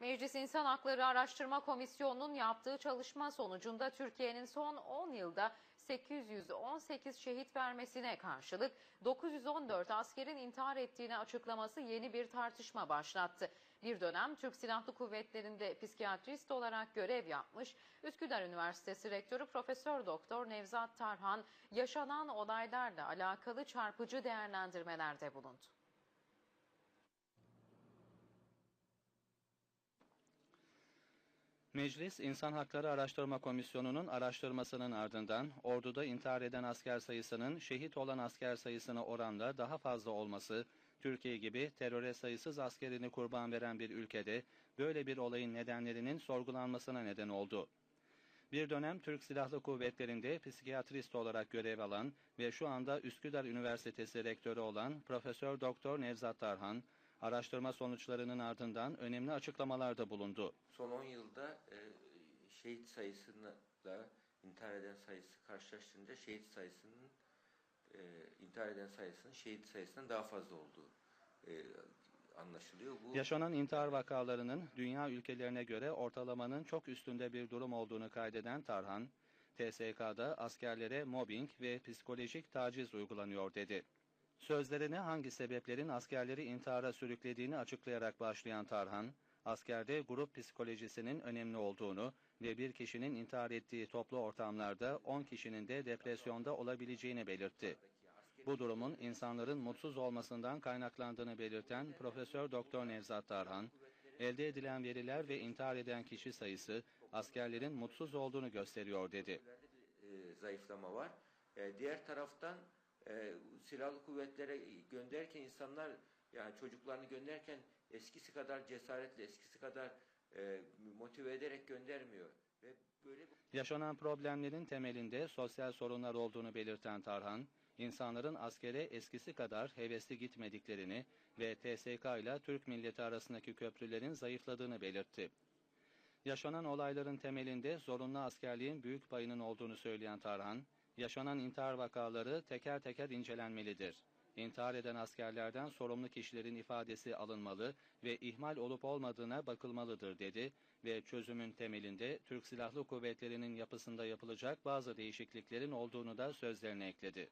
Meclis İnsan Hakları Araştırma Komisyonu'nun yaptığı çalışma sonucunda Türkiye'nin son 10 yılda 818 şehit vermesine karşılık 914 askerin intihar ettiğini açıklaması yeni bir tartışma başlattı. Bir dönem Türk Silahlı Kuvvetleri'nde psikiyatrist olarak görev yapmış Üsküdar Üniversitesi Rektörü Profesör Doktor Nevzat Tarhan yaşanan olaylarla alakalı çarpıcı değerlendirmelerde bulundu. Meclis İnsan Hakları Araştırma Komisyonu'nun araştırmasının ardından orduda intihar eden asker sayısının şehit olan asker sayısına oranla daha fazla olması, Türkiye gibi teröre sayısız askerini kurban veren bir ülkede böyle bir olayın nedenlerinin sorgulanmasına neden oldu. Bir dönem Türk Silahlı Kuvvetleri'nde psikiyatrist olarak görev alan ve şu anda Üsküdar Üniversitesi rektörü olan Profesör Doktor Nevzat Tarhan, araştırma sonuçlarının ardından önemli açıklamalarda bulundu. Son 10 yılda e, şehit sayısıyla intihar eden sayısı karşılaştırınca şehit sayısının e, intihar eden sayısının şehit sayısından daha fazla olduğu e, anlaşılıyor. Bu Yaşanan intihar vakalarının dünya ülkelerine göre ortalamanın çok üstünde bir durum olduğunu kaydeden Tarhan, TSK'da askerlere mobbing ve psikolojik taciz uygulanıyor dedi. Sözlerine hangi sebeplerin askerleri intihara sürüklediğini açıklayarak başlayan Tarhan, askerde grup psikolojisinin önemli olduğunu ve bir kişinin intihar ettiği toplu ortamlarda 10 kişinin de depresyonda olabileceğini belirtti. Bu durumun insanların mutsuz olmasından kaynaklandığını belirten Profesör Doktor Nevzat Tarhan, elde edilen veriler ve intihar eden kişi sayısı askerlerin mutsuz olduğunu gösteriyor dedi. e, zayıflama var. E, diğer taraftan e, silahlı kuvvetlere gönderirken insanlar yani çocuklarını gönderirken eskisi kadar cesaretle, eskisi kadar e, motive ederek göndermiyor. Ve böyle Yaşanan problemlerin temelinde sosyal sorunlar olduğunu belirten Tarhan, insanların askere eskisi kadar hevesli gitmediklerini ve TSK ile Türk milleti arasındaki köprülerin zayıfladığını belirtti. Yaşanan olayların temelinde zorunlu askerliğin büyük payının olduğunu söyleyen Tarhan, yaşanan intihar vakaları teker teker incelenmelidir. İntihar eden askerlerden sorumlu kişilerin ifadesi alınmalı ve ihmal olup olmadığına bakılmalıdır dedi ve çözümün temelinde Türk Silahlı Kuvvetleri'nin yapısında yapılacak bazı değişikliklerin olduğunu da sözlerine ekledi.